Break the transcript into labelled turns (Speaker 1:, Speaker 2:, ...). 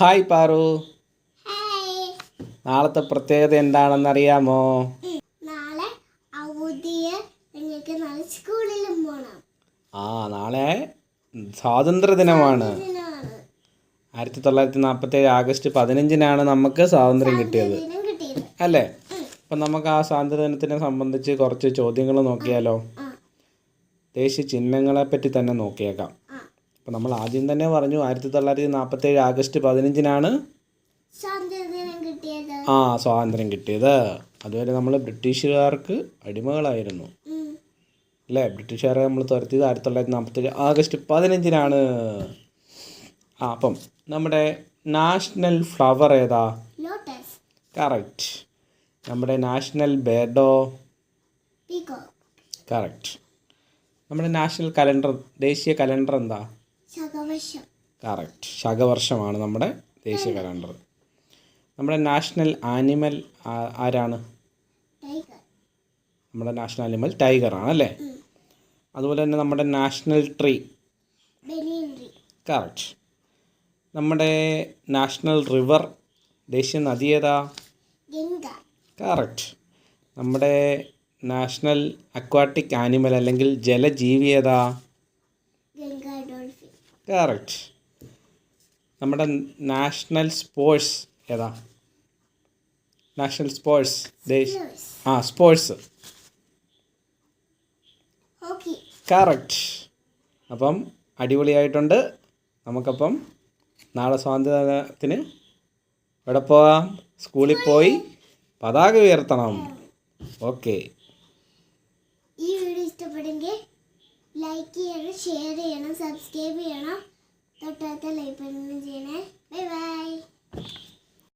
Speaker 1: Hi Paru. നാളത്തെ പ്രത്യേകത എന്താണെന്നറിയാമോ?
Speaker 2: നാളെ അവധിയ നിങ്ങൾക്ക് നാളെ സ്കൂളിലും പോണം.
Speaker 1: ആ നാളെ സ്വാതന്ത്ര്യ ദിനമാണ്. ആയിരത്തി തൊള്ളായിരത്തി നാൽപ്പത്തേഴ് ആഗസ്റ്റ് പതിനഞ്ചിനാണ് നമുക്ക് സ്വാതന്ത്ര്യം കിട്ടിയത്. അല്ലേ? അപ്പം നമുക്ക് ആ സ്വാതന്ത്ര്യ ദിനത്തിനെ സംബന്ധിച്ച് കുറച്ച് ചോദ്യങ്ങൾ നോക്കിയാലോ? ദേശീയ ചിഹ്നങ്ങളെ പറ്റി തന്നെ നോക്കിയേക്കാം. അപ്പം നമ്മൾ ആദ്യം തന്നെ പറഞ്ഞു ആയിരത്തി തൊള്ളായിരത്തി നാൽപ്പത്തേഴ് ആഗസ്റ്റ് പതിനഞ്ചിനാണ് ആ സ്വാതന്ത്ര്യം കിട്ടിയത്. അതുവരെ നമ്മൾ ബ്രിട്ടീഷുകാർക്ക് അടിമകളായിരുന്നു. അല്ലേ? ബ്രിട്ടീഷുകാരെ നമ്മൾ തുരത്തിയത് ആയിരത്തി തൊള്ളായിരത്തി നാൽപ്പത്തേഴ് ആഗസ്റ്റ് പതിനഞ്ചിനാണ്. ആ അപ്പം നമ്മുടെ നാഷണൽ ഫ്ലവർ ഏതാ? കറക്റ്റ്. നമ്മുടെ നാഷണൽ ബേർഡോ?
Speaker 2: പീകോ
Speaker 1: കറക്റ്റ്. നമ്മുടെ നാഷണൽ കലണ്ടർ ദേശീയ കലണ്ടർ എന്താ? കറക്റ്റ് ശകവർഷമാണ് നമ്മുടെ ദേശീയ കലണ്ടർ നമ്മുടെ നാഷണൽ ആനിമൽ ആരാണ്? നമ്മുടെ നാഷണൽ ആനിമൽ ടൈഗർ ആണ് അല്ലേ? അതുപോലെ തന്നെ നമ്മുടെ നാഷണൽ ട്രീ കറക്റ്റ് നമ്മുടെ നാഷണൽ റിവർ ദേശീയ നദി ഏതാ? കറക്റ്റ് നമ്മുടെ നാഷണൽ അക്വാട്ടിക് ആനിമൽ അല്ലെങ്കിൽ ജലജീവി ഏതാ? കറക്റ്റ് നമ്മുടെ നാഷണൽ സ്പോർട്സ് ഏതാ? നാഷണൽ സ്പോർട്സ് ദേശ് ആ സ്പോർട്സ് കറക്റ്റ് അപ്പം അടിപൊളിയായിട്ടുണ്ട്. നമുക്കപ്പം നാളെ സ്വാതന്ത്ര്യദിനത്തിന് എവിടെ പോകാം സ്കൂളിൽ പോയി പതാക ഉയർത്തണം. ഓക്കെ
Speaker 2: ഈ വീഡിയോ ഇഷ്ടപ്പെടുമെങ്കിൽ ലൈക്ക് ചെയ്യണം ഷെയർ ചെയ്യണം സബ്സ്ക്രൈബ് ചെയ്യണം. തൊട്ടടുത്ത ലൈക്ക് ചെയ്യണേ.